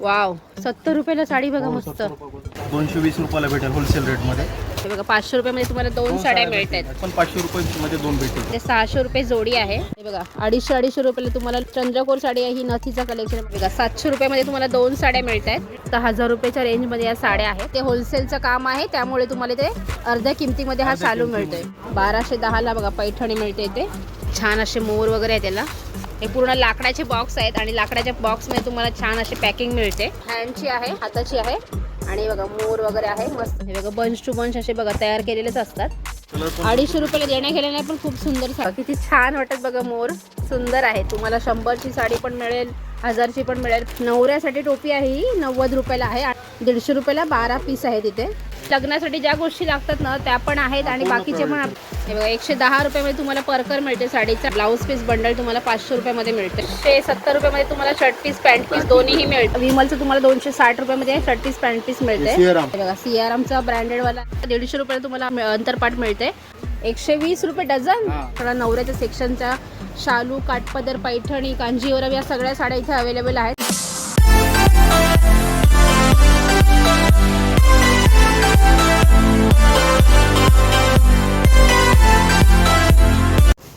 Wow. सत्तर रुपयाला साडी बघा मस्त. दोनशे वीस रुपयाला भेटेल होलसेल रेटमध्ये. हे बघा पाचशे रुपयामध्ये तुम्हाला दोन साड्या मिळत आहेत पण पाचशे रुपये मध्ये दोन भेटेल. ते सहाशे रुपये जोडी आहे. हे बघा अडीचशे अडीचशे रुपयाला तुम्हाला चंद्रकोर साडी आहे ही नथीचं कलेक्शन बघा सातशे रुपयामध्ये तुम्हाला दोन साड्या मिळत आहेत तर हजार रुपयाच्या रेंजमध्ये या साड्या आहेत. ते होलसेलचं काम आहे त्यामुळे तुम्हाला ते अर्ध्या किमतीमध्ये हा चालू मिळतोय. बाराशे दहाला बघा पैठणी मिळते ते. छान असे मोर वगैरे आहे त्याला. हे पूर्ण लाकडाचे बॉक्स आहेत आणि लाकडाच्या बॉक्समध्ये तुम्हाला छान अशी पॅकिंग मिळते. हँडची आहे हाताची आहे आणि बघा मोर वगैरे आहे मस्त. हे बघा बंच टू बंच असे बघा तयार केलेलेच असतात. अडीचशे रुपयाला देण्या गेल्या पण खूप सुंदर किती छान वाटत बघा मोर. सुंदर आहे. तुम्हाला शंभरची साडी पण मिळेल हजारची पण मिळेल. नवऱ्यासाठी टोपी आहे ही नव्वद रुपयाला आहे. दीडशे रुपयाला बारा पीस आहे तिथे. लग्नासाठी ज्या गोष्टी लागतात ना त्या पण आहेत आणि बाकीचे पण हे बघा एकशे दहा रुपयामध्ये तुम्हाला परकर मिळते. साडीचा ब्लाऊज पीस बंडल तुम्हाला पाचशे रुपयामध्ये मिळते. ते सत्तर रुपयामध्ये तुम्हाला शर्ट पीस पॅन्ट पीस दोन्हीही मिळतं. विमलचं तुम्हाला दोनशे साठ रुपयामध्ये शर्ट पीस पॅन्ट पीस मिळते. बघा सियारामचा ब्रँडेड वाला दीडशे रुपयाला तुम्हाला अंतरपाट मिळते. एकशे वीस रुपये डझन. थोडा नवऱ्याच्या सेक्शनच्या शालू काटपदर पैठणी कांजीवरम या सगळ्या साड्या इथे अवेलेबल आहेत.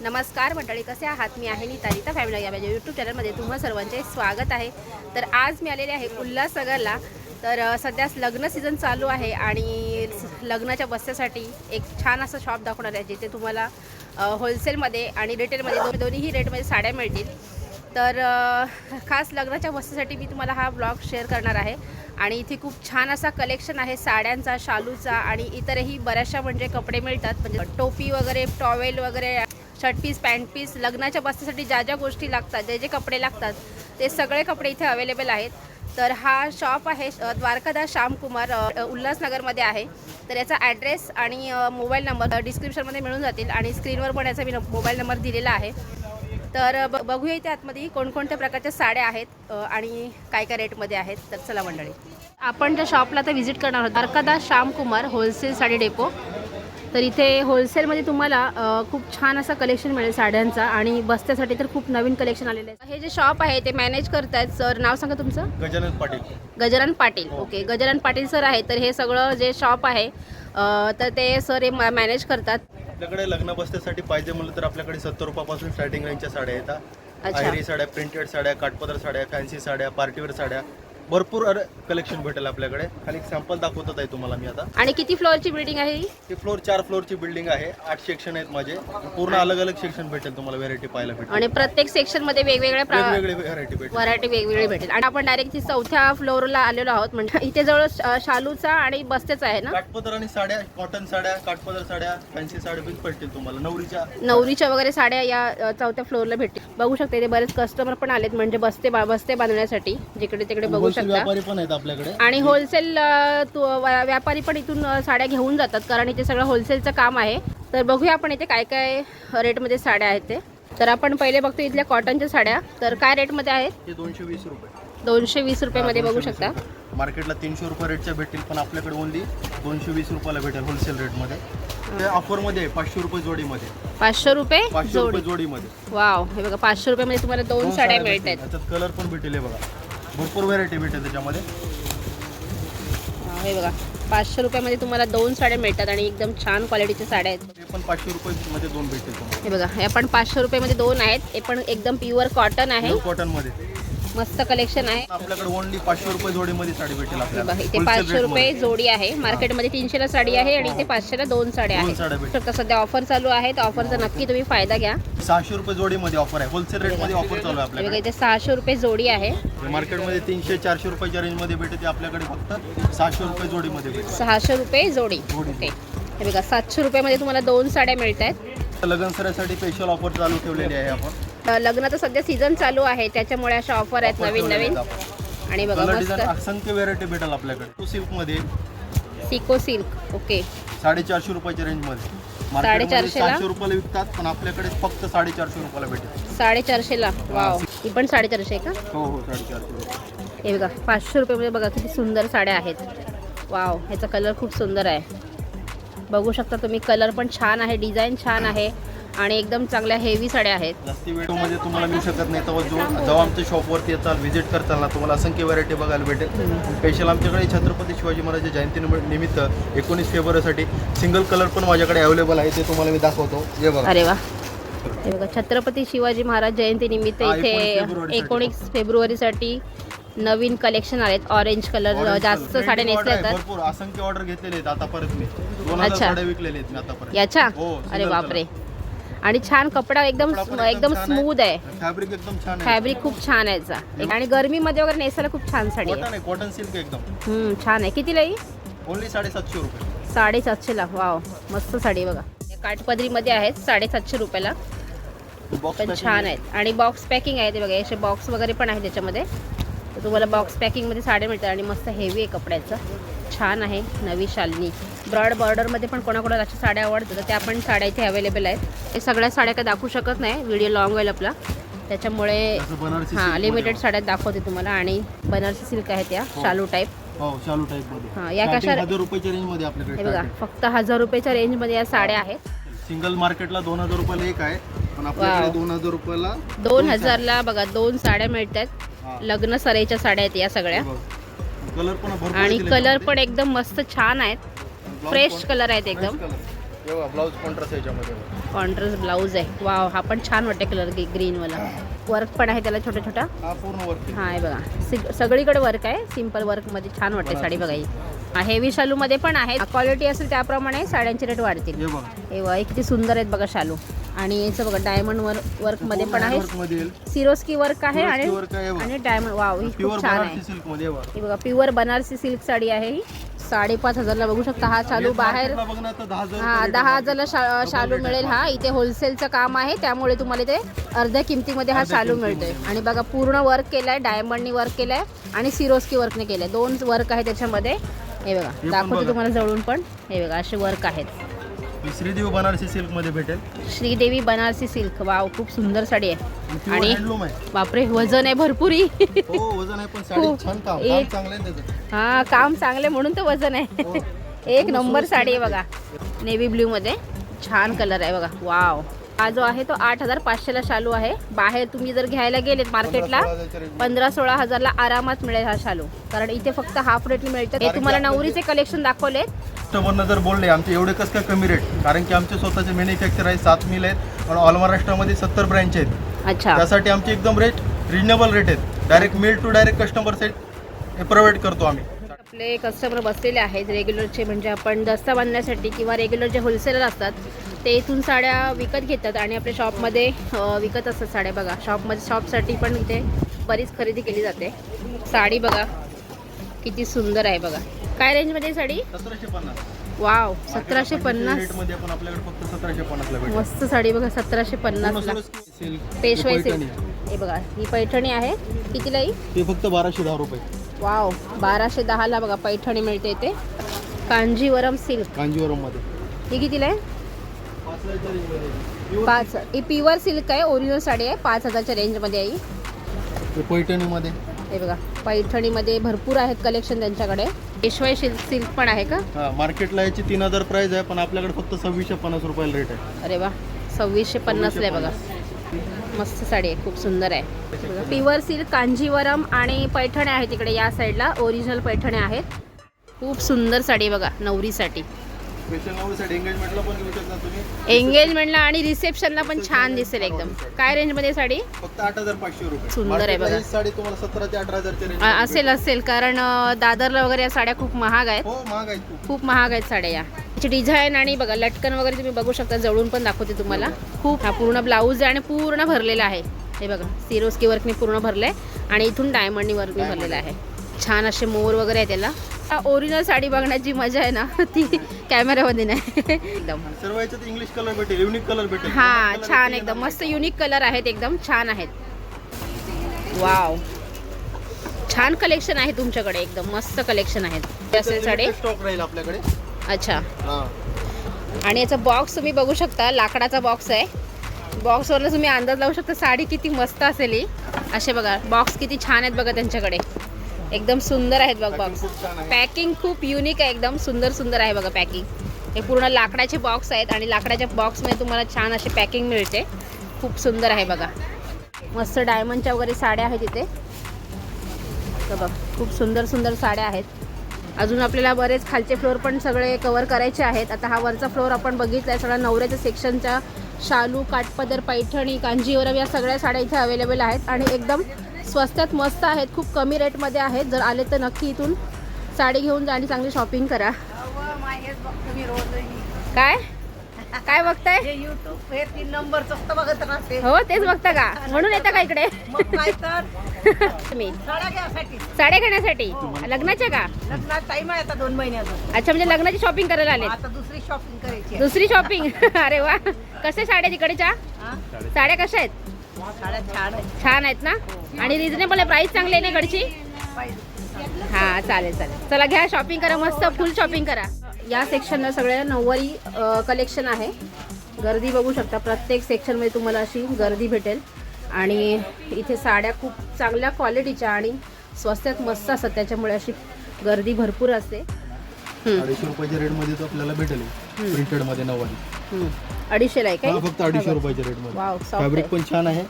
नमस्कार मंडळी कसे आहात? मी आहे नीता नीता फॅमिली या माझ्या यूट्यूब चॅनलमध्ये तुम्हा सर्वांचे स्वागत आहे. तर आज मी आलेले आहे उल्हासनगरला. तर सध्या लग्न सीझन चालू आहे आणि लग्नाच्या बस्त्यासाठी एक छान असं शॉप दाखवणार आहे जिथे तुम्हाला होलसेलमध्ये आणि रिटेलमध्ये दोन दोन्हीही रेटमध्ये साड्या मिळतील. तर खास लग्नाच्या वस्तूसाठी मी तुम्हाला हा ब्लॉग शेअर करणार आहे. आणि इथे खूप छान असा कलेक्शन आहे साड्यांचा शालूचा आणि इतरही बऱ्याचशा म्हणजे कपडे मिळतात. म्हणजे टोपी वगैरे टॉवेल वगैरे शर्ट पीस पॅन्ट पीस लग्नाच्या बस्तीसाठी ज्या ज्या गोष्टी लागतात जे जे कपडे लागतात ते सगळे कपडे इथे अवेलेबल आहेत. तर हा शॉप आहे द्वारकादास श्यामकुमार उल्हासनगरमध्ये आहे. तर याचा ॲड्रेस आणि मोबाईल नंबर डिस्क्रिप्शनमध्ये मिळून जातील आणि स्क्रीनवर पण याचा मी मोबाईल नंबर दिलेला आहे. तर ब बघूया इथे आतमध्ये कोणकोणत्या प्रकारच्या साड्या आहेत आणि काय काय रेटमध्ये आहेत. तर चला मंडळी. आपण त्या शॉपला तर व्हिजिट करणार आहोत द्वारकादास श्यामकुमार होलसेल साडी डेपो तर इथे होलसेलमध्ये तुम्हाला खूप छान असं कलेक्शन मिळेल साड्यांचा आणि बस्त्यासाठी तर खूप नवीन कलेक्शन आलेलं आहे हे जे शॉप आहे ते मॅनेज करतायत सर नाव सांगा तुमचं? गजानन पाटील. गजानन पाटील. ओके गजानन पाटील सर आहे तर हे सगळं जे शॉप आहे तर ते सर हे मॅनेज करतात. आपल्याकडे लग्न बसण्यासाठी पाहिजे म्हणलं तर आपल्याकडे सत्तर रुपयापासून स्टार्टिंग रेंजच्या साड्या येतात. साड्या प्रिंटेड साड्या काठपदर साड्या फॅन्सी साड्या पार्टीवेअर साड्या. भरपूर कलेक्शन भेटेल आपल्याकडे. खाली एक सॅम्पल दाखवतात आहे तुम्हाला मी आता. आणि किती फ्लोअरची बिल्डिंग आहे ही? ही फ्लोर चार फ्लोअरची बिल्डिंग आहे. आठ सेक्शन आहेत माझे. पूर्ण अलग अलग सेक्शन भेटेल तुम्हाला व्हेरायटी पाहायला भेटेल. आणि प्रत्येक सेक्शनमध्ये वेगवेगळ्या प्रा- वेगवेगळे व्हेरायटी भेटेल. व्हरायटी वेगवेगळी भेटेल. आणि आपण डायरेक्ट चौथ्या फ्लोअरला आलेलो आहोत. म्हणजे इथे जवळ श- शालूचा आणि बस्त्याचा आहे ना? काठपदर आणि साड्या कॉटन साड्या काठपदर साड्या फॅन्सी साड्या पण भेटतील तुम्हाला. नवरीच्या. नवरीच्या वगैरे साड्या या अ, चौथ्या फ्लोअरला भेटतील. बघू शकता इथे बरेच कस्टमर पण आलेत म्हणजे बस्ते बा- बस्ते बांधण्यासाठी. जिकडे तिकडे बघू शकता व्यापारी पण आहेत आपल्याकडे. आणि होलसेल अ, तु- व्या- व्यापारी पण इथून अ, साड्या घेऊन जातात कारण इथे सगळं होलसेलचं काम आहे. तर बघूया आपण इथे काय काय रेटमध्ये साड्या आहेत ते. तर आपण पहिले बघतो इथल्या कॉटनच्या साड्या. तर काय रेटमध्ये आहेत? दोनशे वीस रुपये. दोनशे वीस रुपयामध्ये बघू शकता. मार्केटला तीनशे रुपये रेटच्या भेटतील पण आपल्याकडे ओनली दोनशे वीस रुपयाला भेटेल होलसेल रेटमध्ये ते ऑफरमध्ये आहे पाचशे रुपये जोडीमध्ये. पाचशे रुपये पाचशे जोडी. रुपये जोडीमध्ये. वाव हे बघा पाचशे रुपयामध्ये तुम्हाला दोन साड्या मिळत आहेत त्याच्यात कलर पण भेटेल हे बघा. भरपूर व्हेरायटी भेटेल त्याच्यामध्ये. हे बघा पाचशे रुपयामध्ये तुम्हाला दोन साड्या मिळतात आणि एकदम छान क्वालिटीच्या साड्या आहेत. हे पण पाचशे रुपये मध्ये दोन भेटतील तुम्हाला. हे बघा हे पण पाचशे रुपयामध्ये दोन आहेत. हे पण एकदम प्युअर कॉटन आहे. कॉटनमध्ये. मस्त कलेक्शन आहे. आपल्याकडे ओनली पाचशे रुपये जोडीमध्ये साडी भेटेल आपल्याला. इथे पाचशे रुपये मध्ये. जोडी आहे. मार्केटमध्ये तीनशेला साडी आहे आणि इथे पाचशेला दोन साड्या दोन आहेत. साड्या भेटेल तर सध्या ऑफर चालू आहे तर ऑफरचा नक्की तुम्ही फायदा घ्या. सहाशे रुपये जोडीमध्ये ऑफर आहे. होलसेल रेटमध्ये ऑफर चालू आहे आपल्याकडे. इथे सहाशे रुपये जोडी आहे. मार्केटमध्ये तीनशे चारशे रुपयाच्या रेंजमध्ये भेटते ते आपल्याकडे फक्त सहाशे रुपये जोडीमध्ये भेटेल सहाशे रुपये जोडी. जोडी. हे बघा सातशे रुपयामध्ये तुम्हाला दोन साड्या मिळत आहेत लग्न सरासाठी स्पेशल ऑफर चालू ठेवलेली आहे आपण. लग्नाचं सध्या सीझन चालू आहे त्याच्यामुळे अशा ऑफर आहेत नवीन नवीन आणि बघा कलर मस्त. डिझाईन असंख्य व्हेरायटी भेटेल आपल्याकडे. टू सिल्कमध्ये सिको सिल्क ओके साडेचारशे रुपयाच्या रेंजमध्ये? सातशे रुपयाला विकतात पण आपल्याकडे फक्त साडेचारशे रुपयाला भेटेल. साडेचारशेला वाव ही पण साडेचारशे आहे का? हो हो साडेचारशे रुपये. हे बघा पाचशे रुपयामध्ये बघा किती सुंदर साड्या आहेत. वाव ह्याचा कलर खूप सुंदर आहे. बघू शकता तुम्ही कलर पण छान आहे डिझाईन छान आहे. आणि एकदम चांगल्या हेवी साड्या आहेत. जास्ती वेळमध्ये तुम्हाला मिळू शकत नाही. तेव्हा जो जेव्हा आमच्या शॉपवरती येताल व्हिजिट करताल ना तुम्हाला असंख्य व्हरायटी बघायला भेटेल. स्पेशल आमच्याकडे छत्रपती शिवाजी महाराज जयंती निम- निमित्त एकोणीस फेब्रुवारीसाठी सिंगल कलर पण माझ्याकडे अवेलेबल आहे. ते तुम्हाला मी दाखवतो. हे बघा. अरे वा. हे बघा छत्रपती शिवाजी महाराज जयंती निमित्त इथे 19 फेब्रुवारीसाठी. एकोणीस फेब्रुवारीसाठी नवीन कलेक्शन आलेत. ऑरेंज कलर जास्त नेसल्या तर. भरपूर असंख्य ऑर्डर घेतलेले आहेत. आतापर्यंत मी. दोन हजार अच्छा. साड्या विकलेल्या आहेत मी आतापर्यंत. याच्या? हो, अरे बापरे. आणि छान कपडा एकदम एकदम. स्मूथ आहे. फॅब्रिक एकदम छान फॅब्रिक खूप छान आहे याचा. आणि गरमीमध्ये वगैरे नेसायला खूप छान साडी आहे. कॉटन सिल्क एकदम. हम्म, छान आहे. कितीला ही ओनली साडेसातशे रुपये. साडेसातशेला वाव मस्त साडी बघा. काठपदरीमध्ये आहेत साडेसातशे रुपयाला. पण छान आहेत. आणि बॉक्स पॅकिंग आहे ते बघा. असे बॉक्स वगैरे पण आहे त्याच्यामध्ये. तर तुम्हाला बॉक्स पॅकिंगमध्ये साड्या मिळतात आणि मस्त हेवी आहे कपड्याचं. छान आहे नवी शालनी. ब्रॉड बॉर्डरमध्ये पण कोणाकोणाला अशा साड्या आवडतात तर त्या पण साड्या इथे अवेलेबल आहेत. हे सगळ्या साड्या काय दाखवू शकत नाही व्हिडिओ लॉंग होईल आपला. त्याच्यामुळे हां लिमिटेड साड्या दाखवते तुम्हाला आणि बनारसी सिल्क आहे त्या हो. शालू टाईप हो शालू टाईपमध्ये. हां या कशा हजार रुपयाच्या रेंजमध्ये आपल्याकडे बघा फक्त हजार रुपयाच्या रेंजमध्ये या साड्या आहेत. सिंगल मार्केटला दोन हजार रुपयाला एक आहे पण आपल्याकडे Wow. दोन हजार रुपयाला दोन हजारला बघा दोन साड्या मिळतात. लग्न सराईच्या साड्या आहेत या सगळ्या. आणि कलर. पण एकदम मस्त छान आहेत. फ्रेश कलर आहेत एकदम. ब्लाऊज कॉन्ट्रास्ट याच्यामध्ये. कॉन्ट्रास्ट ब्लाऊज आहे. वाव हा पण छान वाटते कलर ग्रीन वाला वर्क पण आहे त्याला छोटा छोटा हा पूर्ण वर्क हा आहे बघा. सिग- सगळीकडे वर्क आहे. सिंपल वर्कमध्ये छान वाटते साडी बघा ही हेवी शालू मध्ये पण आहे. क्वालिटी असेल त्याप्रमाणे साड्यांचे रेट वाढतील. हे बघा. हे बघा हे किती सुंदर आहेत बघा शालू आणि याचं बघा डायमंड वर्क वर्कमध्ये पण आहे. सिरोस्की वर्क आहे आणि आणि डायमंड वाव ही प्युअर खूप छान आहे. बनारसी सिल्कमध्ये हे बघा ही प्युअर बनारसी सिल्क साडी आहे ही. साडेपाच हजारला बघू शकता हा शालू बाहेर. हा दहा हजारला शालू मिळेल हा. इथे होलसेलचं काम आहे. त्यामुळे तुम्हाला इथे अर्ध्या किमतीमध्ये हा शालू. मिळतोय. आणि बघा पूर्ण वर्क केलाय. डायमंडनी वर्क केलाय. आणि सिरोस्की वर्कने केलंय. दोन वर्क आहे त्याच्यामध्ये. हे बघा दाखवते. तुम्हाला जवळून पण. हे बघा असे वर्क आहेत. श्रीदेवी बनारसी सिल्कमध्ये भेटेल श्रीदेवी बनारसी सिल्क. वाव खूप सुंदर साडी आहे. आणि आहे. बापरे वजन आहे भरपूर. ही हो वजन आहे पण साडी खूप. छान काम एक- चांगलं आहे त्याचं. हा काम चांगले म्हणून तर वजन आहे. हो. एक नंबर साडी आहे बघा. नेव्ही ब्ल्यू मध्ये छान कलर आहे बघा. वाव. हा जो आहे तो आठ हजार पाचशेला शालू आहे. बाहेर तुम्ही जर घ्यायला गेलेत मार्केटला पंधरा- सोळा हजारला आरामात मिळेल हा शालू. कारण इथे फक्त हाफ रेटने मिळतात. हे तुम्हाला नवरीचे कलेक्शन दाखवलेत. कस्टमरनं जर बोलले आमचे एवढे कसं काय कमी रेट कारण की आमचे स्वतःचे मॅन्युफॅक्चर आहे सात मिल आहेत आणि ऑल महाराष्ट्रामध्ये सत्तर ब्रँच आहेत. अच्छा. त्यासाठी आमचे एकदम रेट रिजनेबल रेट आहेत. Direct mill to direct customer set हे प्रोव्हाइड करतो आम्ही. आपले कस्टमर बसलेले आहेत रेग्युलरचे म्हणजे आपण दस्ता बांधण्यासाठी किंवा रेग्युलर जे होलसेलर असतात ते इथून साड्या विकत घेतात आणि आपल्या शॉपमध्ये विकत असतात साड्या. बघा शॉपमध्ये शॉपसाठी पण इथे बरीच खरेदी केली जाते. साडी बघा किती सुंदर आहे बघा. काय रेंजमध्ये साडी? सतराशे पन्नास. वाव सतराशे पन्नास. मस्त साडी बघा सतराशे सिल्क पेशवाई. सिल्क हे बघा ही पैठणी आहे. कितीला ही ते फक्त बाराशे दहा रुपये. वाव बाराशे दहाला बघा पैठणी मिळते इथे कांजीवरम सिल्क. कांजीवरममध्ये ही कितीला आहे? पाच ही प्युअर सिल्क आहे ओरिजिनल साडी आहे पाच हजारच्या रेंजमध्ये आहे पैठणीमध्ये. हे बघा पैठणीमध्ये भरपूर आहेत कलेक्शन त्यांच्याकडे. पेशवाई सिल्क सिल्क पण आहे का? मार्केटला याची तीन हजार प्राइस आहे पण आपल्याकडे फक्त सव्वीसशे पन्नास रुपयाला रेट आहे. अरे वा सव्वीसशे पन्नासला आहे बघा. मस्त साडी आहे खूप सुंदर आहे. प्युअर सिल्क कांजीवरम आणि पैठणे आहेत तिकडे या साईडला ओरिजिनल पैठणे आहेत. खूप सुंदर साडी बघा नवरीसाठी. एंगेजमेंटला आणि रिसेप्शनला पण छान दिसेल एकदम. काय रेंजमध्ये आहे साडी? फक्त आठ हजार पाचशे रुपये. सुंदर आहे बघा. रेंज असेल असेल कारण दादरला वगैरे या साड्या खूप महाग आहेत. हो खूप महाग आहेत साड्या या. त्याची डिझाईन आणि बघा लटकन वगैरे तुम्ही बघू शकता जवळून पण दाखवते तुम्हाला. खूप हा पूर्ण ब्लाऊज आहे आणि पूर्ण भरलेला आहे. हे बघा सिरोस्की वर्कने पूर्ण भरलंय आणि इथून डायमंडनी वर्कने भरलेलं आहे. छान असे मोर वगैरे आहे त्याला. ओरिजिनल साडी बघण्याची मजा आहे ना ती कॅमेऱ्यामध्ये नाही. एकदम. इंग्लिश कलर भेटेल युनिक कलर भेटेल. हा छान. एकदम. मस्त युनिक कलर आहेत एकदम छान आहेत. वाव. छान कलेक्शन आहे तुमच्याकडे एकदम मस्त कलेक्शन आहेत. हे साडी स्टॉक राहील आपल्याकडे. अच्छा. आणि याचा बॉक्स तुम्ही बघू शकता लाकडाचा बॉक्स आहे. बॉक्सवरनं तुम्ही अंदाज लावू शकता साडी किती मस्त असेल ही. असे बघा बॉक्स किती छान आहेत बघा त्यांच्याकडे. एकदम सुंदर आहेत बघ बॉक्स पॅकिंग खूप युनिक आहे. एकदम सुंदर सुंदर आहे बघा पॅकिंग हे पूर्ण लाकडाचे बॉक्स आहेत आणि लाकडाच्या बॉक्समध्ये तुम्हाला छान अशी पॅकिंग मिळते. खूप सुंदर आहे बघा. मस्त डायमंडच्या वगैरे साड्या आहेत इथे. तर बघ खूप सुंदर सुंदर साड्या आहेत. अजून आपल्याला बरेच खालचे फ्लोअर पण सगळे कवर करायचे आहेत. आता हा वरचा फ्लोअर आपण बघितला आहे सगळा नवऱ्याच्या सेक्शनच्या शालू काठपदर पैठणी कांजीवरम या सगळ्या साड्या इथे अवेलेबल आहेत. आणि एकदम स्वस्तात मस्त आहेत खूप कमी रेटमध्ये आहेत. जर आले तर नक्की इथून साडी घेऊन जा आणि चांगली शॉपिंग करा. काय? काय बघताय? हे युट्यूब हे तीन नंबर बघत राहते हो तेच बघता का? म्हणून येता का इकडे? साड्या घेण्यासाठी? लग्नाच्या का? लग्नात टाइम आहे आता दोन महिन्याचा अच्छा म्हणजे लग्नाची शॉपिंग करायला आले आता दुसरी शॉपिंग करायची. दुसरी शॉपिंग अरे वा. कसे साड्या तिकडच्या हा? साड्या कशा आहेत? साड्या छान आहे छान आहेत ना? आणि रिझनेबल आहे प्राइस चांगली आहे ना इकडची. हा चालेल चालेल. चला घ्या शॉपिंग करा मस्त फुल शॉपिंग करा. या सेक्शनला सगळ्या नऊवारी कलेक्शन आहे. गर्दी बघू शकता प्रत्येक सेक्शनमध्ये तुम्हाला अशी गर्दी भेटेल. आणि इथे साड्या खूप चांगल्या क्वालिटीच्या आणि स्वस्तात मस्त असतात. त्याच्यामुळे अशी गर्दी भरपूर असते. हम्म, अडीचशे रुपयाच्या रेटमध्ये तो आपल्याला भेटेल. नऊवारी. अडीचशेला आहे हा काय फक्त अडीचशे रुपयाच्या रेटमध्ये वाव सॉफ्ट फॅब्रिक पण छान आहे.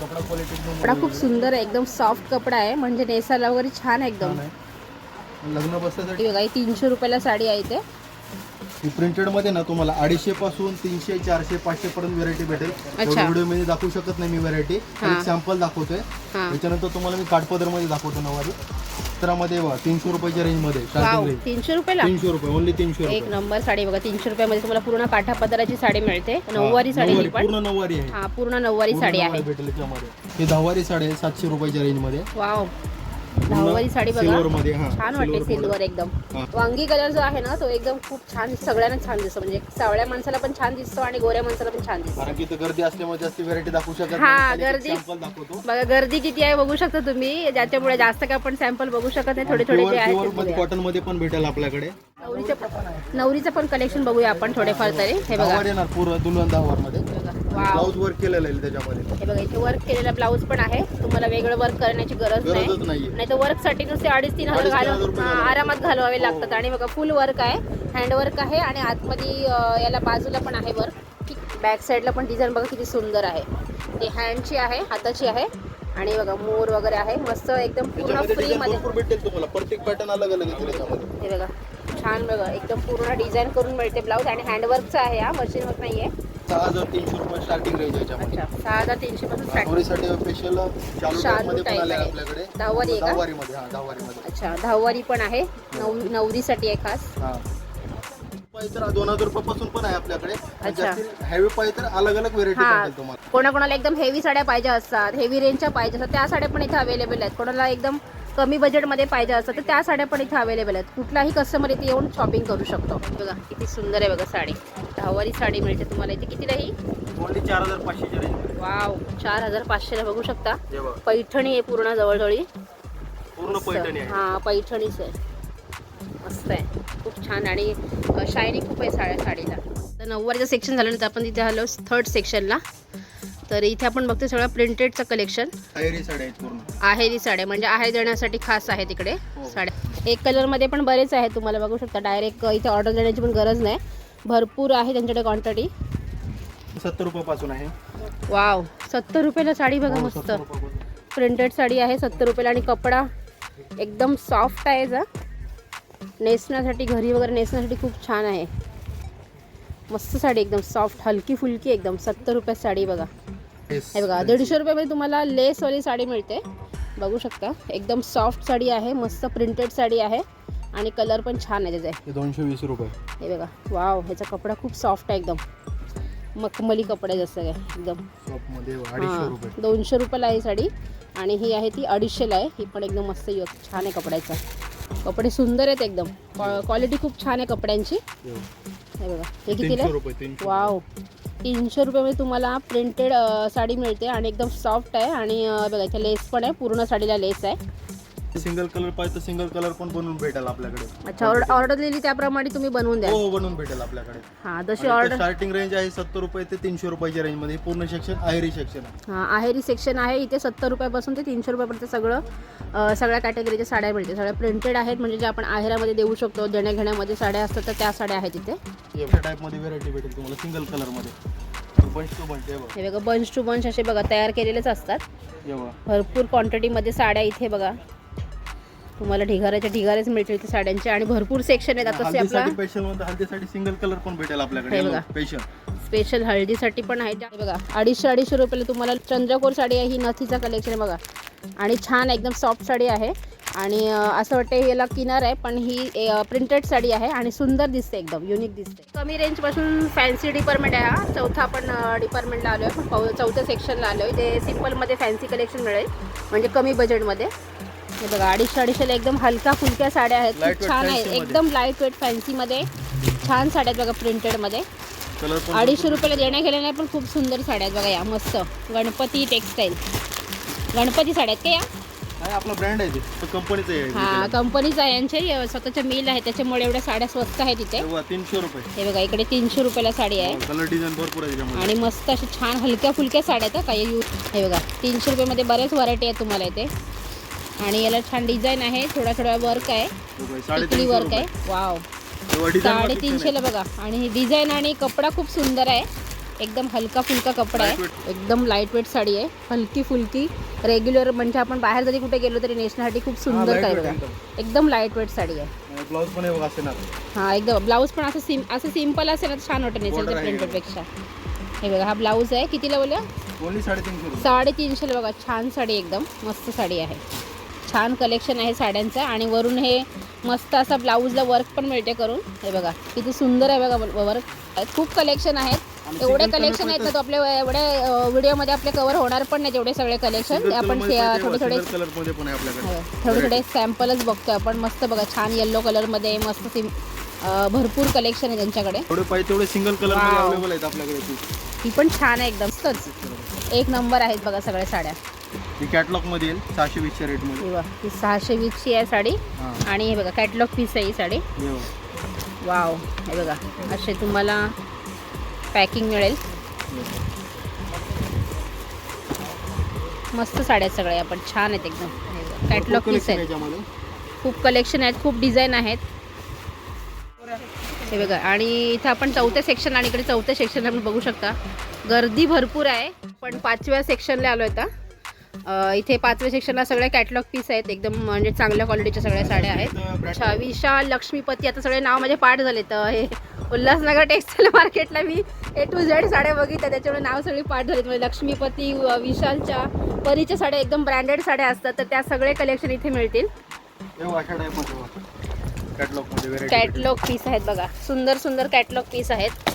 कपडा क्वालिटी कपडा खूप सुंदर आहे एकदम सॉफ्ट कपडा आहे. म्हणजे नेसायला वगैरे छान आहे एकदम. लग्न बसण्यासाठी तीनशे रुपयाला साडी आहे इथे. ही प्रिंटेडमध्ये ना तुम्हाला अडीचशे पासून तीनशे चारशे पाचशे पर्यंत व्हरायटी भेटेल. अच्छा. व्हिडिओमध्ये दाखवू शकत नाही मी व्हरायटी. एक सॅम्पल दाखवतोय. हां. त्याच्यानंतर तुम्हाला मी काठपदरमध्ये दाखवतो नवारी चित्रामध्ये बघा तीनशे रुपयाच्या रेंजमध्ये. वाव तीनशे रुपयाला? तीनशे रुपये ओनली तीनशे एक रुपये. नंबर साडी बघा तीनशे रुपयामध्ये तुम्हाला पूर्ण काठा पदराची साडी मिळते. नऊवारी साडी ही नऊवारी, पण. पूर्ण नऊवारी आहे. हा पूर्ण नऊवारी पूर्ण साडी आहे. नऊवारी भेटेल याच्यामध्ये. ही दहावारी साडी आहे सातशे रुपयाच्या रेंजमध्ये. वाव साडी बघा. छान वाटते सिल्वर. एकदम. वांगी कलर जो आहे ना तो एकदम खूप छान सगळ्यांना छान दिसतो. म्हणजे सावळ्या माणसाला पण छान दिसतो आणि गोऱ्या माणसाला पण छान दिसतो. कारण की इथं गर्दी असल्यामुळे जास्त व्हरायटी दाखवू शकत हा, गर्दी. बघा गर्दी किती आहे बघू शकता तुम्ही. ज्याच्यामुळे जास्त काय आपण सॅम्पल बघू शकत नाही. थोडे थोडे जे. कॉटनमध्ये पण भेटेल आपल्याकडे. नवरीचं पण नवरीचं पण कलेक्शन बघूया आपण थोडेफार तरी. हे बघा. येणार पूर्ण दुल्हन दहावारमध्ये. वाव ब्लाऊज वर्क केलेलं आहे त्याच्यामध्ये. हे बघा इथे वर्क केलेला ब्लाऊज पण आहे. तुम्हाला वेगळं वर्क करण्याची गरज नाही. नाहीये. नाही तर वर्कसाठी नुसते अडीच तीन हजार अडीच तीन हजार घालून रुपये हा. आरामात घालवावे लागतात. आणि बघा फुल वर्क आहे. हँडवर्क आहे आणि आतमध्ये अं, याला बाजूला पण आहे वर्क बॅक साईडला पण डिझाईन बघा किती सुंदर आहे. ती हँडची आहे हाताची आहे. आणि बघा मोर वगैरे आहे. मस्त एकदम पूर्ण त्याच्यामध्ये फ्री मध्ये. भरपूर भेटेल तुम्हाला. प्रत्येक पॅटर्न अलग अलग त्याच्यामध्ये. हे बघा. छान बघा एकदम पूर्ण डिझाईन करून मिळते ब्लाऊज आणि हँडवर्कचा आहे हा मशीन वर्क नाहीये. सहा हजार तीनशे रुपये स्टार्टिंग रेंज आहे अच्छा सहा हजार तीनशे पासून स्पेशल शालू आले आहे. आपल्याकडे. दहावारी आहे का? हा अच्छा दहावारी पण आहे. नऊ नवरीसाठी आहे खास. हा. पाहिजे दोन हजार रुपयापासून पण आहे आपल्याकडे. अच्छा. हॅवी पाहिजे तर अलग अलग व्हेरायटी हा. भेटेल तुम्हाला. कोणाकोणाला एकदम हेवी साड्या पाहिजे असतात हेवी रेंजच्या पाहिजे असतात त्या साड्या पण इथे अवेलेबल आहेत. कोणाला एकदम कमी बजेटमध्ये पाहिजे असतात तर त्या साड्या पण इथे अवेलेबल आहेत. कुठलाही कस्टमर इथे येऊन शॉपिंग करू शकतो. बघा किती सुंदर आहे बघा साडी. दहावारी साडी मिळते तुम्हाला इथे. कितीला ही ओनली चार हजार रेंज वाव चार हजार पाचशेला बघू शकता. पैठणी आहे पूर्ण जवळजवळी. पूर्ण हा पैठणीच आहे. मस्त आहे. खूप छान. आणि शायनिंग खूप आहे साड्या साडीला. तर नऊवारीचं सेक्शन झाल्यानंतर आपण तिथे आलो थर्ड सेक्शनला तर इथे आपण बघतो सगळं प्रिंटेडचं कलेक्शन आहेरी साड्या म्हणजे आहेर देण्यासाठी खास आहे तिकडे हो. साड्या. एक कलरमध्ये पण बरेच आहेत तुम्हाला बघू शकता. डायरेक्ट इथे ऑर्डर देण्याची पण गरज नाही. भरपूर आहे त्यांच्याकडे क्वांटिटी सत्तर रुपयापासून आहे. वाव सत्तर रुपयाला साडी बघा हो, मस्त. 70 रुपयापासून. प्रिंटेड साडी आहे सत्तर रुपयाला आणि कपडा एकदम सॉफ्ट आहे जा. नेसण्यासाठी घरी वगैरे नेसण्यासाठी खूप छान आहे. मस्त साडी एकदम सॉफ्ट हलकी फुलकी एकदम. सत्तर रुपयात साडी बघा. हे बघा दीडशे रुपयामध्ये तुम्हाला लेसवाली साडी मिळते. बघू शकता. एकदम सॉफ्ट साडी आहे मस्त प्रिंटेड साडी आहे आणि कलर पण छान आहे त्याचे. हे दोनशे वीस रुपये. हे बघा वाव ह्याचा कपडा खूप सॉफ्ट आहे एकदम. मखमली कपडा जसं काय एकदम. हां दोनशे रुपयाला आहे साडी. आणि ही आहे ती अडीचशेला आहे. ही पण एकदम मस्त छान आहे कपड्याचा. कपडे सुंदर आहेत एकदम. क्वालिटी खूप छान आहे कपड्यांची. हे. बघा. हे बघा हे कितीला वाव तीनशे रुपयामध्ये तुम्हाला प्रिंटेड साडी मिळते आणि एकदम सॉफ्ट आहे आणि बघा इथे लेस पण आहे पूर्ण साडीला लेस आहे. सिंगल कलर पाहिजे तर सिंगल कलर पण बनवून भेटेल आपल्याकडे. अच्छा ऑर्डर ऑर्डर दिली त्याप्रमाणे तुम्ही बनवून द्या हो हो बनवून भेटेल आपल्याकडे. हां जशी ऑर्डर स्टार्टिंग रेंज आहे सत्तर रुपये ते तीनशे रुपयाच्या रेंजमध्ये. पूर्ण सेक्शन आहेरी सेक्शन आहे. हां आहेरी सेक्शन आहे. इथे सत्तर रुपयापासून ते तीनशे रुपयापर्यंत सगळं अं, सगळ्या कॅटेगरीच्या साड्या मिळते सगळ्या प्रिंटेड आहेत म्हणजे जे आपण आहेरामध्ये देऊ शकतो देण्याघेण्यामध्ये साड्या असतात तर त्या साड्या आहेत इथे. टाईपमध्ये व्हेरायटी भेटेल तुम्हाला सिंगल कलरमध्ये. बंच टू बंच हे बघ. हे बघा बंच टू बंच असे बघा तयार केलेलेच असतात. हे बघ. भरपूर क्वांटिटीमध्ये साड्या इथे बघा. तुम्हाला ढिगाऱ्याच्या ढिगारेच मिळतील साड्यांचे. आणि भरपूर सेक्शन आहेत. आता आपला हल्दीसाठी सिंगल कलर पण भेटेल आपल्याकडे. स्पेशल स्पेशल हळदीसाठी पण आहे. बघा अडीचशे अडीचशे रुपयाला तुम्हाला चंद्रकोर साडी आहे ही नथीचा कलेक्शन आहे बघा. आणि छान एकदम सॉफ्ट साडी आहे. आणि असं वाटतं याला किनार आहे पण ही प्रिंटेड साडी आहे आणि सुंदर दिसते एकदम युनिक दिसते. कमी रेंजपासून फॅन्सी डिपार्टमेंट आहे हा. चौथा आपण डिपार्टमेंटला आलो आहे चौथ्या सेक्शनला आलो आहे ते सिम्पलमध्ये फॅन्सी कलेक्शन मिळेल. म्हणजे कमी बजेटमध्ये हे बघा अडीचशे अडीचशेला एकदम हलका फुलक्या साड्या आहेत. खूप छान आहेत fancy मध्ये. एकदम लाइट वेट फॅन्सीमध्ये छान साड्या आहेत बघा प्रिंटेडमध्ये कलर पण अडीचशे रुपयाला देण्या गेलेल्या पण खूप सुंदर साड्या आहेत बघा या मस्त. गणपती टेक्सटाईल गणपती साड्या आहेत का या? नाही आपला ब्रँड आहे ते. कंपनीचं आहे. हा कंपनीचा आहे. यांचे स्वतःच्या मिल आहे. त्याच्यामुळे एवढ्या साड्या स्वस्त आहेत इथे. तेव्हा तीनशे रुपये. हे बघा इकडे तीनशे रुपयाला साडी आहे. कलर डिझाईन भरपूर आहे त्याच्यामध्ये. आणि मस्त अशी छान हलक्या फुलक्या साड्या आहेत हं, काही यू हे बघा तीनशे रुपयामध्ये बऱ्याच व्हरायटी आहेत तुम्हाला इथे. आणि याला छान डिझाईन आहे. थोडा थोडा वर्क आहे. हे टिकली वर्क आहे. वाव साडेतीनशेला बघा. आणि डिझाईन आणि कपडा खूप सुंदर आहे. एकदम हलका फुलका कपडा आहे. एकदम लाइट वेट साडी आहे. हलकी फुलकी. रेग्युलर म्हणजे आपण बाहेर जरी कुठे गेलो तरी नेसण्यासाठी खूप सुंदर काय बघा. एकदम. लाइट वेट साडी आहे. ब्लाऊज पण हे हा एकदम. ब्लाऊज पण असं सिम असं सिंपल असेल ना तर छान वाटत नेसेल Border आहे. प्रिंटेडपेक्षा हे बघा हा ब्लाऊज आहे. कितीला ओनली साडेतीनशे साडेतीनशेला बघा. छान साडी एकदम. मस्त साडी आहे. छान कलेक्शन आहे साड्यांचं आणि वरून हे मस्त असा ब्लाऊजला वर्क पण मिळते करून. हे बघा किती सुंदर आहे बघा वर्क खूप कलेक्शन आहेत. एवढे कलेक्शन आहेत ना तो आपल्या एवढ्या व्हिडिओमध्ये आपले कवर होणार पण नाही तेवढे सगळे कलेक्शन आपण थोडे थोडे हो, थोडे थोडे सॅम्पलच बघतोय आपण. मस्त बघा छान येल्लो कलरमध्ये मस्त भरपूर कलेक्शन आहे त्यांच्याकडे. तेवढे सिंगल कलर. अवेलेबल आहेत आपल्याकडे ती. ही पण छान आहे एकदम. एक नंबर आहेत बघा सगळ्या साड्या. ही कॅटलॉगमध्ये येईल सहाशे वीसच्या रेटमध्ये. ही सहाशे वीसची आहे साडी हा. आणि हे बघा कॅटलॉग पीस आहे ही साडी. हे बघ. वाव हे बघा असे तुम्हाला पॅकिंग मिळेल. मस्त साड्या आहेत सगळ्या आपण छान आहेत एकदम. कॅटलॉग पीस collection आहे आहेत याच्यामध्ये. खूप कलेक्शन आहेत खूप डिझाईन आहेत. हे बघा आणि इथं आपण चौथ्या सेक्शन आणि इकडे चौथ्या सेक्शनला आपण बघू शकता. गर्दी भरपूर आहे पण पाचव्या सेक्शनला आलो आता. इथे पाचव्या सेक्शनला सगळ्या कॅटलॉग पीस आहेत. एकदम म्हणजे चांगल्या क्वालिटीच्या सगळ्या साड्या आहेत. अच्छा विशाल लक्ष्मीपती आता सगळे नाव माझे पाठ झाले तर हे उल्हासनगर टेक्सटाईल मार्केटला मी ए टू झेड साड्या बघितल्या. त्याच्यामुळे नाव सगळी पाठ झाली म्हणजे लक्ष्मीपती विशालच्या परीच्या साड्या एकदम ब्रँडेड साड्या असतात. तर त्या सगळे कलेक्शन इथे मिळतील. कॅटलॉग पीस आहेत बघा. सुंदर सुंदर कॅटलॉग पीस आहेत.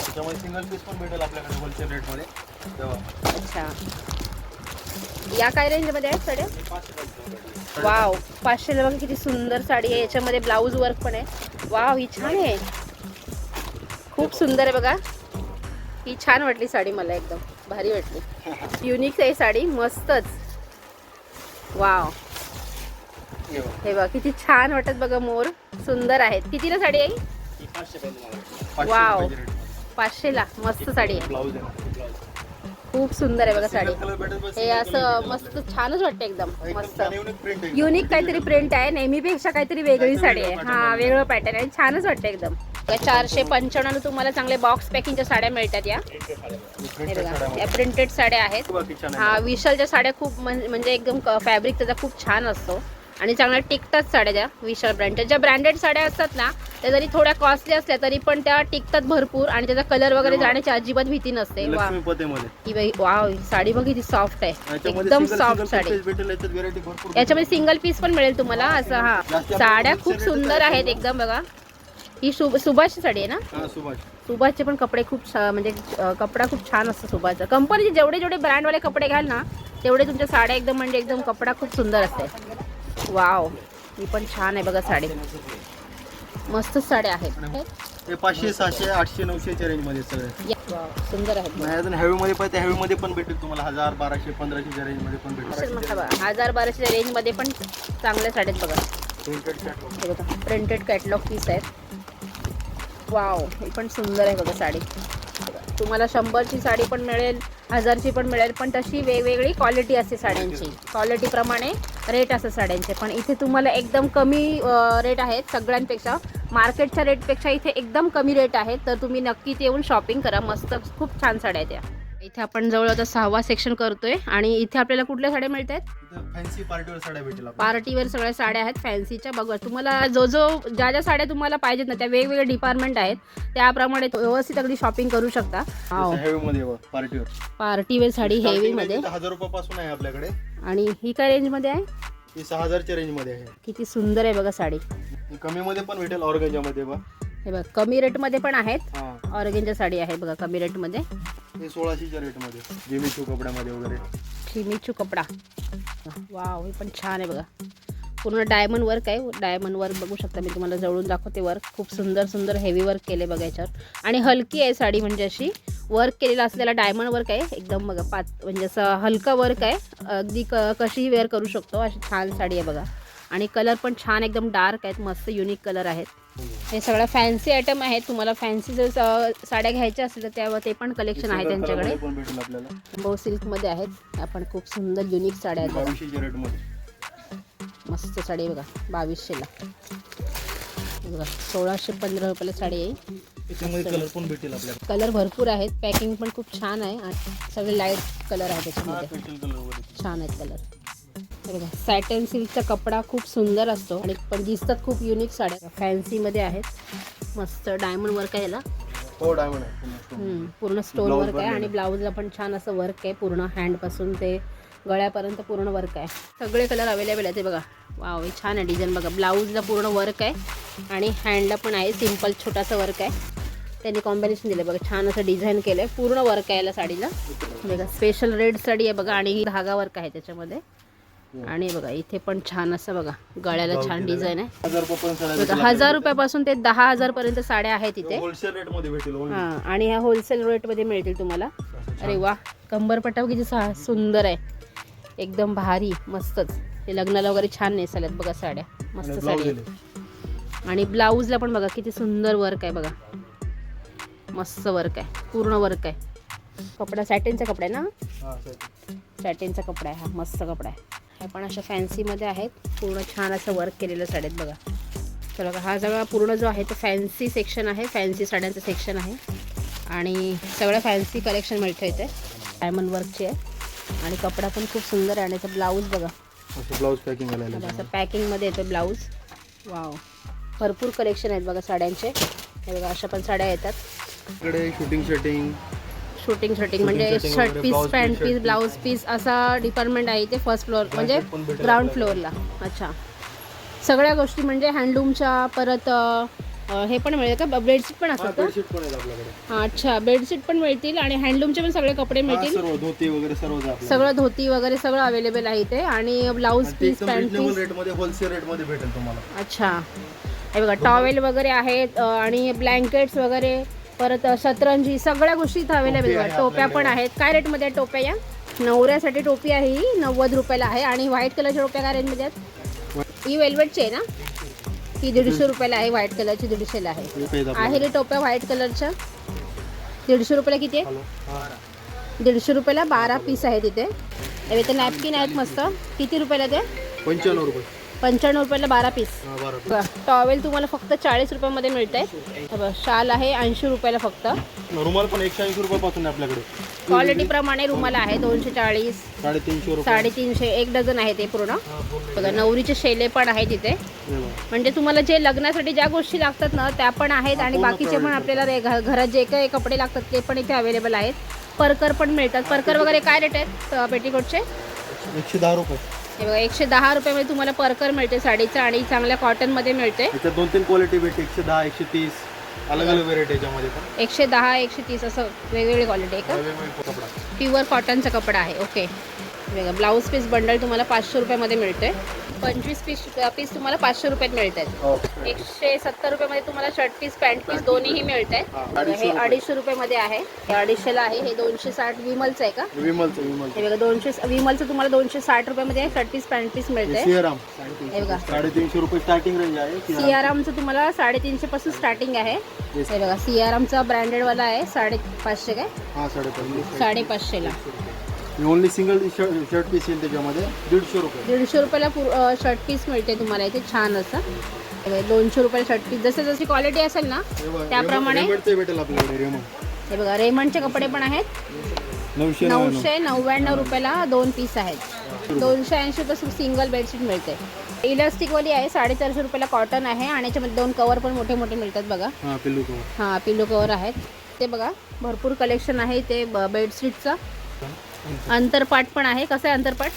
सिंगल पीस पण भेटेल आपल्याकडे होलसेल रेटमध्ये. तेव्हा. अच्छा. या काय रेंजमध्ये आहेत साड्या? वाव पाचशेला बघा किती सुंदर साडी आहे. याच्यामध्ये ब्लाऊज वर्क पण आहे. वाव ही छान आहे. खूप सुंदर आहे बघा. ही छान वाटली साडी मला एकदम. भारी वाटली. युनिक आहे साडी. मस्तच. वाव हे बघ. किती छान वाटत बघा मोर. सुंदर आहेत. कितीला साडी आहे? वाव. पाचशेला. मस्त साडी आहे. खूप सुंदर आहे बघा साडी. हे असं मस्त छानच वाटतं एकदम. मस्त. युनिक काहीतरी प्रिंट आहे नेहमीपेक्षा काहीतरी वेगळी साडी आहे. हा वेगळं पॅटर्न आहे. छानच वाटतं एकदम. चारशे पंच्याण्णव तुम्हाला चांगले बॉक्स पॅकिंगच्या साड्या मिळतात या. या प्रिंटेड साड्या आहेत. हा विशालच्या साड्या खूप म्हण- म्हणजे एकदम फॅब्रिक त्याचा खूप छान असतो. आणि चांगल्या टिकतात साड्या त्या विशाल ब्रँडच्या ज्या ब्रँडेड साड्या असतात ना त्या जरी थोड्या कॉस्टली असल्या तरी पण त्या टिकतात भरपूर आणि त्याचा कलर वगैरे जाण्याची अजिबात भीती नसते. वा ही बाई ही साडी बघ किती सॉफ्ट आहे. एकदम सॉफ्ट साडी. याच्यामध्ये सिंगल पीस पण मिळेल तुम्हाला असं हा. साड्या खूप सुंदर आहेत एकदम बघा. ही सुब सुभाषची साडी आहे ना? सुभाष. सुभाषचे पण कपडे खूप म्हणजे कपडा खूप छान असतो सुभाषचा. कंपनीचे जेवढे जेवढे ब्रँडवाले कपडे घ्याल ना तेवढे तुमच्या साड्या एकदम म्हणजे एकदम कपडा खूप सुंदर असते वाव. ही पण छान आहे बघा साडी. मस्त साड्या आहेत. हे पाचशे सहाशे आठशे नऊशेच्या रेंजमध्ये सगळे. सुंदर आहेत. अजून हेवीमध्ये पाहिजे हेवीमध्ये पण भेटेल तुम्हाला. हजार बाराशे पंधराशेच्या रेंजमध्ये पण भेटेल. हजार बाराशे रेंजमध्ये पण चांगल्या साड्या आहेत बघा. प्रिंटेड कॅटलॉग पीस आहेत. वाव ही पण सुंदर आहे बघा साडी. तुम्हाला शंभरची साडी पण मिळेल हजारची पण मिळेल पण तशी वेगवेगळी क्वालिटी असते साड्यांची. क्वालिटीप्रमाणे रेट असतात साड्यांचे. पण इथे तुम्हाला एकदम कमी रेट आहेत सगळ्यांपेक्षा. मार्केटच्या रेटपेक्षा इथे एकदम कमी रेट आहेत. तर तुम्ही नक्कीच येऊन शॉपिंग करा. मस्त खूप छान साड्या आहेत त्या इथे आपण जवळ आता सहावा सेक्शन करतोय. आणि इथे आपल्याला कुठल्या साड्या मिळत आहेत पार्टीवर सगळ्या साड्या आहेत. फॅन्सीच्या बघा. तुम्हाला जो जो ज्या ज्या साड्या तुम्हाला पाहिजेत ना त्या वेगवेगळे डिपार्टमेंट आहेत. त्याप्रमाणे व्यवस्थित अगदी शॉपिंग करू शकता. पार्टीवेअर साडी हेवी मध्ये हजार रुपयापासून आहे आपल्याकडे. आणि ही काय रेंजमध्ये आहे? ही सहा हजारच्या रेंजमध्ये आहे. किती सुंदर आहे बघा साडी. ही कमीमध्ये पण भेटेल ऑर्गंजामध्ये बघ. हे बघा कमी रेटमध्ये पण आहेत. हा. ऑर्गेनच्या साडी आहे बघा कमी रेटमध्ये हे सोळाशेच्या रेटमध्ये कपड्यामध्ये वगैरे. चिमीचू कपडा. वाव हे पण छान आहे बघा. पूर्ण डायमंड वर्क आहे. डायमंड वर्क बघू शकता मी तुम्हाला जवळून दाखवते वर्क खूप सुंदर सुंदर हेवी वर्क केले बघा याच्यावर. आणि हलकी आहे साडी म्हणजे अशी. वर्क केलेलं असलेला डायमंड वर्क आहे. एकदम बघा पाच म्हणजे असं हलका वर्क आहे. अगदी क कशीही वेअर करू शकतो. अशी छान साडी आहे बघा. आणि कलर पण छान एकदम डार्क आहेत. मस्त युनिक कलर आहेत. हे सगळं फॅन्सी आयटम आहेत. तुम्हाला फॅन्सी जर स- साड्या घ्यायच्या असतील तर त्यावर ते पण कलेक्शन आहे त्यांच्याकडे. बो सिल्कमध्ये आहेत. आपण खूप सुंदर युनिक साड्या आहेत मस्त साडी आहे बघा. बावीसशेला. बघा सोळाशे पंधरा रुपयाला साडी आहे त्याच्यामध्ये कलर पण भेटेल आपल्याला. कलर भरपूर आहेत. पॅकिंग पण खूप छान आहे आणि सगळे लाइट कलर आहे त्याच्यामध्ये. पेस्टल कलर वगैरे छान आहेत कलर बघा सॅटन सिल्कचा कपडा खूप सुंदर असतो आणि पण दिसतात खूप युनिक साड्या. फॅन्सीमध्ये आहेत. मस्त डायमंड वर्क आहे याला. हो डायमंड आहे. पूर्ण. हम्म, पूर्ण स्टोन Blouse वर्क आहे बनलेलं आणि ब्लाऊजला पण छान असं वर्क आहे. पूर्ण हँडपासून ते गळ्यापर्यंत पूर्ण वर्क आहे. सगळे कलर अवेलेबल आहे ते बघा. वाव छान आहे डिझाईन बघा ब्लाऊजला पूर्ण वर्क आहे आणि हँडला पण आहे सिंपल छोटासा वर्क आहे. त्यांनी कॉम्बिनेशन दिलं बघा छान असं डिझाईन केलं आहे पूर्ण वर्क आहे याला साडीला. बघा स्पेशल रेड साडी आहे बघा आणि धागा वर्क आहे त्याच्यामध्ये. आणि बघा इथे पण छान असं बघा गळ्याला छान डिझाईन आहे. हजार हजार रुपयापासून ते दहा हजारपर्यंत साड्या आहेत इथे. हां आणि ह्या होलसेल रेटमध्ये मिळतील तुम्हाला. अरे वा कंबरपट्टा किती सा सुंदर आहे. एकदम भारी मस्तच. ते लग्नाला वगैरे छान नेसाल्यात बघा साड्या. मस्त साडी. आणि ब्लाऊजला पण बघा किती सुंदर वर्क आहे बघा. मस्त वर्क आहे. पूर्ण वर्क आहे. कपडा सॅटिनचा कपडा आहे ना? हा. सॅटिनचा कपडा आहे. हा मस्त कपडा आहे. ह्या पण अशा फॅन्सीमध्ये आहेत. पूर्ण छान असं वर्क केलेलं साड्यात बघा. तर बघा हा सगळा पूर्ण जो आहे तो फॅन्सी सेक्शन आहे. फॅन्सी साड्यांचं सेक्शन आहे. आणि सगळं फॅन्सी कलेक्शन मिळतं इथे. डायमंड वर्कची आहे. आणि कपडा पण खूप सुंदर आहे. आणि ब्लाऊज बघा. असं ब्लाऊज पॅकिंग आलेलं असं पॅकिंगमध्ये येतो ब्लाऊज वाव भरपूर कलेक्शन आहेत बघा साड्यांचे. हे बघा अशा पण साड्या येतात. इकडे शूटिंग शर्टिंग शूटिंग शर्टिंग म्हणजे shirt piece pant piece blouse piece असा डिपार्टमेंट आहे इथे फर्स्ट फ्लोअर म्हणजे ग्राउंड. फ्लोअरला अच्छा. सगळ्या गोष्टी म्हणजे हँडलूमच्या परत हे पण मिळेल का? बेडशीट पण असतात का? बेडशीट पण आहेत आपल्याकडे. हा, अच्छा. बेडशीट पण मिळतील आणि हँडलूमचे पण सगळे कपडे हा, मिळतील. सर्व धोती वगैरे सर्व आपल्याकडे. सगळं धोती वगैरे सगळं अवेलेबल आहे इथे. आणि ब्लाऊज आणि ते पीस एकदम पॅन्ट रिजनेबल पीस होलसेल रेटमध्ये भेटेल तुम्हाला. अच्छा. हे बघा टॉवेल वगैरे आहेत अ, आणि ब्लँकेट्स वगैरे परत अ, शतरंजी सगळ्या गोष्टी इथं अवेलेबल टोपी आहे आहे टोप्या पण आपल्याकडे. आहेत. काय रेटमध्ये आहेत टोप्या या? नवऱ्यासाठी टोपी आहे ही नव्वद रुपयाला आहे. आणि व्हाईट कलरच्या टोप्या काय रेंजमध्ये आहेत? ही वेल्वेटची आहे ना? ही दीडशे रुपयाला आहे व्हाईट कलरची दीडशेला आहे. आहे. रे टोप्या व्हाईट कलरच्या दीडशे रुपयाला किती आहे. दीडशे रुपयाला बारा पीस आहेत इथे. हे ते नॅपकिन आहेत मस्त. किती रुपयाला ते? पंच्याण्णव रुपये. पंच्याण्णव रुपयाला बारा पीस टॉवेल तुम्हाला फक्त चाळीस रुपयामध्ये मिळत आहे शाल आहे ऐंशी रुपयाला फक्त. रुमाल पण एकशे ऐंशी रुपयापासून आहे आपल्याकडे. क्वालिटी प्रमाणे रुमाल आहे दोनशे चाळीस साडेतीनशे साडेतीनशे एक डझन आहे ते पूर्ण. बघा नवरीचे शेले पण आहेत तिथे. म्हणजे तुम्हाला जे लग्नासाठी ज्या गोष्टी लागतात ना त्या पण आहेत आणि बाकीचे पण आपल्याला घरात जे काही कपडे लागतात ते पण इथे अवेलेबल आहेत. परकर पण मिळतात. परकर वगैरे काय रेट आहेत पेटीकोटचे? एकशे दहा रुपये. हे बघा एकशे दहा रुपयामध्ये तुम्हाला परकर मिळते साडीचं आणि चांगल्या कॉटनमध्ये मिळते. याच्यात दोन तीन क्वालिटी भेटते एकशे दहा एकशे तीस अलग अलग व्हेरायटी याच्यामध्ये पण. एकशे दहा एकशे तीस असं वेगवेगळी क्वालिटी आहे का? वेगवेगळे कपडा. प्युअर कॉटनचा कपडा आहे ओके बघा ब्लाऊज पीस बंडल तुम्हाला पाचशे रुपयामध्ये मिळते. पंचवीस पीस पीस तुम्हाला पाचशे रुपयात मिळत आहेत एकशे सत्तर रुपयामध्ये तुम्हाला शर्ट पीस पॅन्ट पीस दोन्हीही मिळत हा, आहेत अडीचशे हे. अडीचशे रुपयामध्ये आहे. हे अडीचशेला आहे. हे दोनशे साठ विमलचं आहे का? हे बघा दोनशे विमलचं तुम्हाला दोनशे साठ रुपयामध्ये शर्ट पीस पॅन्ट पीस मिळते हे बघा. साडेतीनशे रुपये स्टार्टिंग रेंज आहे सियाराम. सियारामचं तुम्हाला साडेतीनशे पासून स्टार्टिंग आहे. हे बघा सियारामचा ब्रँडेड वाला आहे साडे पाचशे काय साडेपाचशे. साडेपाचशेला. ओनली सिंगल शर्ट पीस येईल त्याच्यामध्ये दीडशे रुपये. दीडशे रुपयाला शर्ट पीस मिळते तुम्हाला इथे छान असं. दोनशे रुपये शर्ट पीस जसे जशी क्वालिटी असेल ना त्याप्रमाणे भेटेल आपल्याकडे हे बघा रेमंडचे कपडे पण आहेत. नऊशे नव्याण्णव. रुपयाला दोन पीस आहेत. दोनशे ऐंशी पासून सिंगल बेडशीट मिळते. इलास्टिकवाली आहे साडेचारशे रुपयाला कॉटन आहे आणि याच्यामध्ये दोन कवर पण मोठे मोठे मिळतात बघा. हा पिल्लू कवर हां आहेत. ते बघा भरपूर कलेक्शन आहे ते बेडशीटचं अंतरपाट पण आहे. कसं आहे अंतरपाट?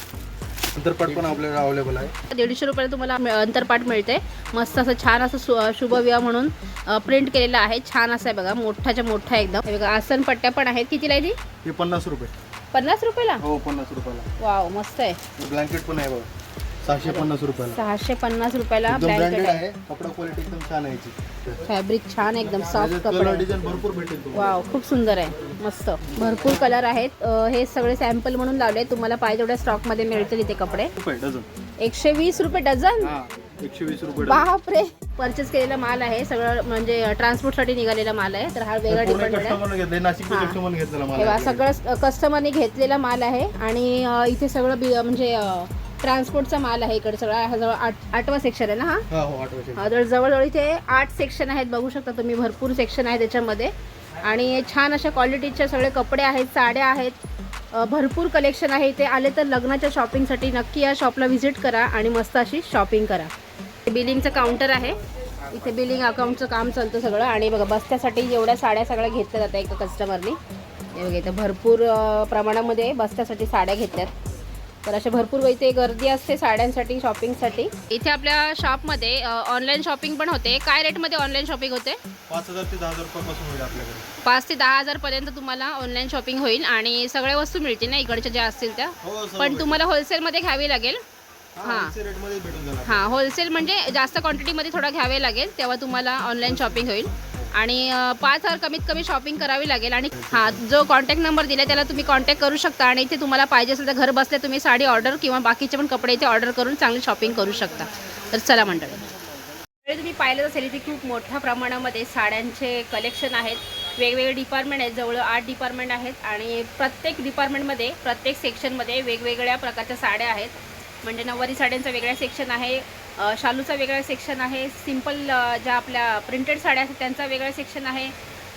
अंतरपाट पण आपल्याकडे अवेलेबल आहे. दीडशे रुपयाला तुम्हाला मि- अंतरपाट मिळते. मस्त असं छान असं सु शुभविवाह म्हणून प्रिंट केलेलं आहे. छान असं आहे बघा मोठाच्या मोठा एकदम. हे बघा आसन पट्ट्या पण आहेत. कितीला आहे ती? हे पन्नास रुपये. पन्नास रुपयाला? हो पन्नास रुपयाला. वाव मस्त आहे. ब्लँकेट पण आहे बघा. सहाशे पन्नास रुपयाला. सहाशे पन्नास रुपयाला एकदम ब्लँकेट ब्रँडेड आहे. आहे. कपडा क्वालिटी एकदम छान आहे याची. फॅब्रिक छान एकदम सॉफ्ट त्याच्यात कपडा. कलर आहे डिझाईन भरपूर भेटेल तुम्हाला. वाव खूप सुंदर आहे. मस्त. भरपूर कलर आहेत. अं, हे सगळे सॅम्पल म्हणून लावले तुम्हाला पाहिजे तेवढ्या स्टॉकमध्ये मिळतील इथे कपडे. डझन. एकशे वीस रुपये डझन? हा एकशे वीस रुपये डझन. बापरे! परचेस केलेला माल आहे. सगळं म्हणजे ट्रान्सपोर्टसाठी निघालेला माल आहे. तर हा वेगळा पूर्ण डिपेंड आहे. कस्टमरने घेतले नाशिक हा. कस्टमर घेतलेला तेव्हा सगळं कस्टमरने घेतलेला माल आहे. आणि अं, इथे सगळं बि- म्हणजे ट्रान्सपोर्टचा माल आहे इकडे सगळा हा जवळ आठ आठवा सेक्शन आहे ना हा? हा हो आठवशे हा, तर जवळजवळ इथे आठ सेक्शन आहेत बघू शकता तुम्ही भरपूर सेक्शन आहे त्याच्यामध्ये आणि छान अशा क्वालिटीचे सगळे कपडे आहेत साड्या आहेत अ, भरपूर कलेक्शन आहे इथे. आले तर लग्नाच्या शॉपिंगसाठी नक्की या शॉपला व्हिजिट करा आणि मस्त अशी शॉपिंग करा. बिलिंगचं काउंटर आहे. इथे बिलिंग अकाउंटचं काम चालतं सगळं. आणि बघा बस्त्यासाठी जेवढ्या साड्या सगळ्या घेतल्या जातात एका कस्टमरनी हे बघा इथं भरपूर अ, प्रमाणामध्ये बस्त्यासाठी साड्या घेतल्यात. तर अशा भरपूर इथे गर्दी असते साड्यांसाठी शॉपिंगसाठी इथे आपल्या शॉपमध्ये ऑनलाईन शॉपिंग पण होते. काय रेटमध्ये ऑनलाईन शॉपिंग होते? पाच हजार ते दहा हजार रुपयापासून होईल आपल्याकडे. पाच ते दहा हजारपर्यंत तुम्हाला ऑनलाईन शॉपिंग होईल आणि सगळ्या वस्तू मिळतील ना इकडच्या ज्या असतील त्या? हो पण तुम्हाला होलसेलमध्ये घ्यावी लागेल. हां. हां. होलसेल म्हणजे जास्त क्वांटिटीमध्ये थोडं घ्यावे लागेल तेव्हा तुम्हाला ऑनलाईन शॉपिंग होईल. आणि पाच हजार कमीत कमी शॉपिंग करावी लागेल. आणि हां जो कॉन्टॅक्ट नंबर दिला त्याला तुम्ही कॉन्टॅक्ट करू शकता. आणि इथे तुम्हाला पाहिजे असेल तर घर बसल्या तुम्ही साडी ऑर्डर किंवा बाकीचे पण कपडे इथे ऑर्डर करून चांगली शॉपिंग करू शकता. तर चला मंडळी. तुम्ही पाहिलं असेल इथे खूप मोठ्या प्रमाणामध्ये साड्यांचे कलेक्शन आहेत. वेगवेगळे डिपार्टमेंट आहेत जवळ आठ डिपार्टमेंट आहेत. आणि प्रत्येक डिपार्टमेंटमध्ये प्रत्येक सेक्शनमध्ये वेगवेगळ्या प्रकारच्या साड्या आहेत. म्हणजे नऊवारी साड्यांचा वेगळा सेक्शन आहे. शालूचा वेगळा सेक्शन आहे. सिंपल ज्या आपल्या प्रिंटेड साड्या आहेत त्यांचा वेगळा सेक्शन आहे.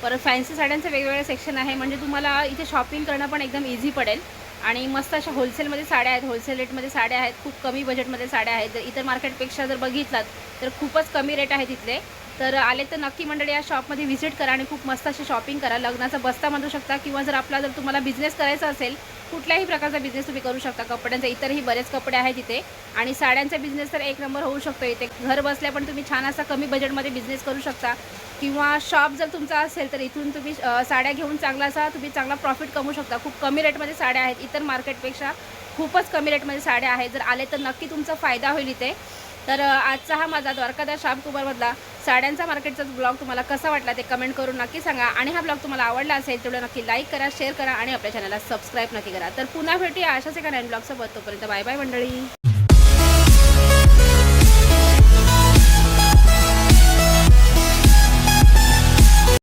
परत फॅन्सी साड्यांचं वेगवेगळं सेक्शन आहे. म्हणजे तुम्हाला इथे शॉपिंग करणं पण एकदम इझी पडेल. आणि मस्त अशा होलसेलमध्ये साड्या आहेत. होलसेल रेटमध्ये साड्या आहेत. खूप कमी बजेटमध्ये साड्या आहेत. जर इतर मार्केटपेक्षा जर बघितलात तर खूपच कमी रेट आहेत इथले. तर आले तर नक्की मंडळी या शॉपमध्ये व्हिजिट करा आणि खूप मस्त अशी शॉपिंग करा. लग्नाचा बस्ता म्हणू शकता किंवा जर आपला जर तुम्हाला बिझनेस करायचा असेल कुठल्याही प्रकारचा बिझनेस तुम्ही करू शकता. कपड्यांचा इतरही बरेच कपडे आहेत इथे. आणि साड्यांचा बिझनेस तर एक नंबर होऊ शकतो इथे. घर बसल्या पण तुम्ही छान असा कमी बजेटमध्ये बिझनेस करू शकता. किंवा शॉप जर तुमचा असेल तर इथून तुम्ही साड्या घेऊन चांगला असा तुम्ही चांगला प्रॉफिट कमवू शकता. खूप कमी रेटमध्ये साड्या आहेत. इतर मार्केटपेक्षा खूपच कमी रेटमध्ये साड्या आहेत. जर आले तर नक्की तुमचा फायदा होईल इथे. तर आजचा हा माझा द्वारकादास श्यामकुमारमधला साड्यांचा मार्केटचा ब्लॉग तुम्हाला कसा वाटला ते कमेंट करून नक्की सांगा. आणि हा ब्लॉग तुम्हाला आवडला असेल तेवढं नक्की लाईक करा शेअर करा आणि आपल्या चॅनलला सबस्क्राईब नक्की करा. तर पुन्हा भेटूया अशाच एका नवीन ब्लॉगसोबत. तोपर्यंत बाय बाय मंडळी.